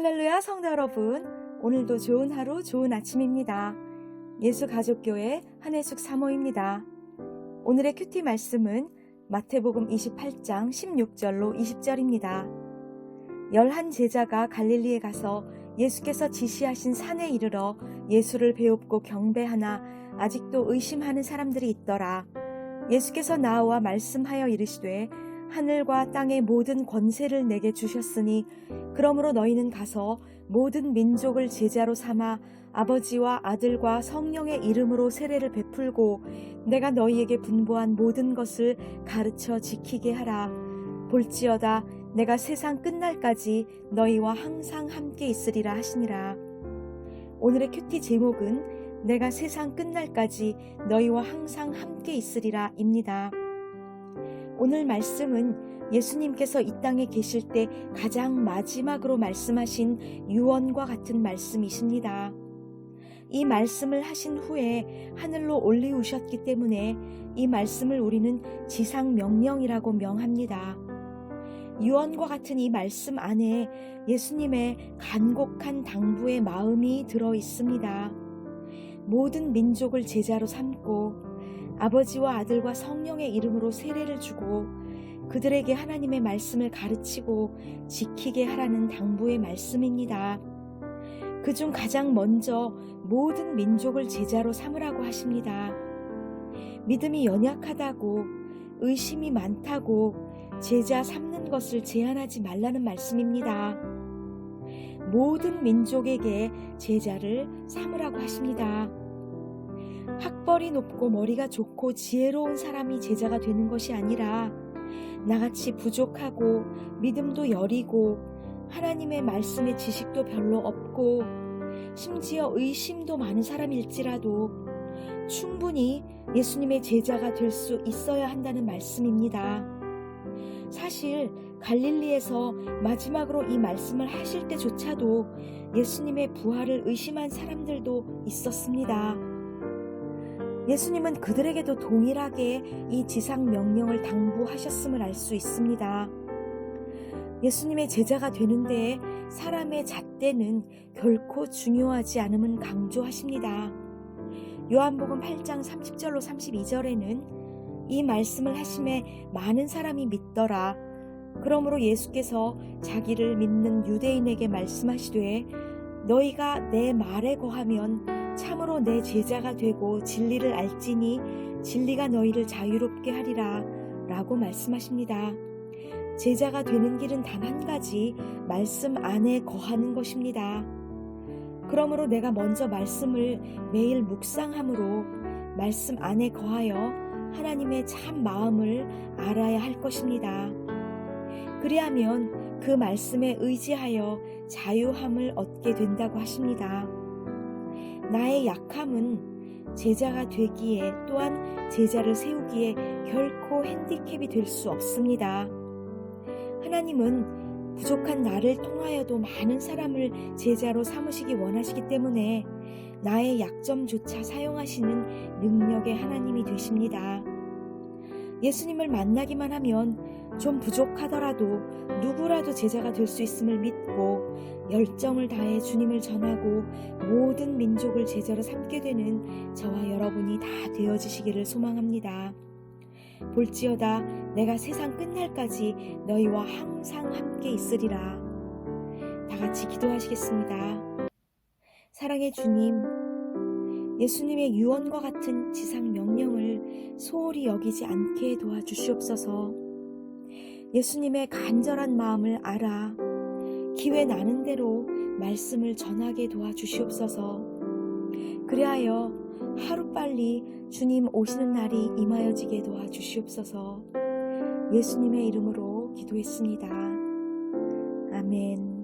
할렐루야 성도 여러분, 오늘도 좋은 하루, 좋은 아침입니다. 예수 가족교회 한혜숙 사모입니다. 오늘의 큐티 말씀은 마태복음 28장 16절로 20절입니다. 열한 제자가 갈릴리에 가서 예수께서 지시하신 산에 이르러 예수를 배웁고 경배하나 아직도 의심하는 사람들이 있더라. 예수께서 나와 말씀하여 이르시되 하늘과 땅의 모든 권세를 내게 주셨으니 그러므로 너희는 가서 모든 민족을 제자로 삼아 아버지와 아들과 성령의 이름으로 세례를 베풀고 내가 너희에게 분부한 모든 것을 가르쳐 지키게 하라. 볼지어다 내가 세상 끝날까지 너희와 항상 함께 있으리라 하시니라. 오늘의 큐티 제목은 내가 세상 끝날까지 너희와 항상 함께 있으리라입니다. 오늘 말씀은 예수님께서 이 땅에 계실 때 가장 마지막으로 말씀하신 유언과 같은 말씀이십니다. 이 말씀을 하신 후에 하늘로 올리우셨기 때문에 이 말씀을 우리는 지상 명령이라고 명합니다. 유언과 같은 이 말씀 안에 예수님의 간곡한 당부의 마음이 들어 있습니다. 모든 민족을 제자로 삼고 아버지와 아들과 성령의 이름으로 세례를 주고 그들에게 하나님의 말씀을 가르치고 지키게 하라는 당부의 말씀입니다. 그중 가장 먼저 모든 민족을 제자로 삼으라고 하십니다. 믿음이 연약하다고 의심이 많다고 제자 삼는 것을 제한하지 말라는 말씀입니다. 모든 민족에게 제자를 삼으라고 하십니다. 학벌이 높고 머리가 좋고 지혜로운 사람이 제자가 되는 것이 아니라 나같이 부족하고 믿음도 여리고 하나님의 말씀의 지식도 별로 없고 심지어 의심도 많은 사람일지라도 충분히 예수님의 제자가 될 수 있어야 한다는 말씀입니다. 사실 갈릴리에서 마지막으로 이 말씀을 하실 때조차도 예수님의 부활을 의심한 사람들도 있었습니다. 예수님은 그들에게도 동일하게 이 지상 명령을 당부하셨음을 알 수 있습니다. 예수님의 제자가 되는데 사람의 잣대는 결코 중요하지 않음은 강조하십니다. 요한복음 8장 30절로 32절에는 이 말씀을 하심에 많은 사람이 믿더라. 그러므로 예수께서 자기를 믿는 유대인에게 말씀하시되 너희가 내 말에 거하면 참으로 내 제자가 되고 진리를 알지니 진리가 너희를 자유롭게 하리라 라고 말씀하십니다. 제자가 되는 길은 단 한 가지 말씀 안에 거하는 것입니다. 그러므로 내가 먼저 말씀을 매일 묵상함으로 말씀 안에 거하여 하나님의 참 마음을 알아야 할 것입니다. 그리하면 그 말씀에 의지하여 자유함을 얻게 된다고 하십니다. 나의 약함은 제자가 되기에 또한 제자를 세우기에 결코 핸디캡이 될 수 없습니다. 하나님은 부족한 나를 통하여도 많은 사람을 제자로 삼으시기 원하시기 때문에 나의 약점조차 사용하시는 능력의 하나님이 되십니다. 예수님을 만나기만 하면 좀 부족하더라도 누구라도 제자가 될 수 있음을 믿고 열정을 다해 주님을 전하고 모든 민족을 제자로 삼게 되는 저와 여러분이 다 되어지시기를 소망합니다. 볼지어다 내가 세상 끝날까지 너희와 항상 함께 있으리라. 다 같이 기도하시겠습니다. 사랑의 주님, 예수님의 유언과 같은 지상 명령을 소홀히 여기지 않게 도와주시옵소서. 예수님의 간절한 마음을 알아 기회 나는 대로 말씀을 전하게 도와주시옵소서. 그리하여 하루빨리 주님 오시는 날이 임하여지게 도와주시옵소서. 예수님의 이름으로 기도했습니다. 아멘.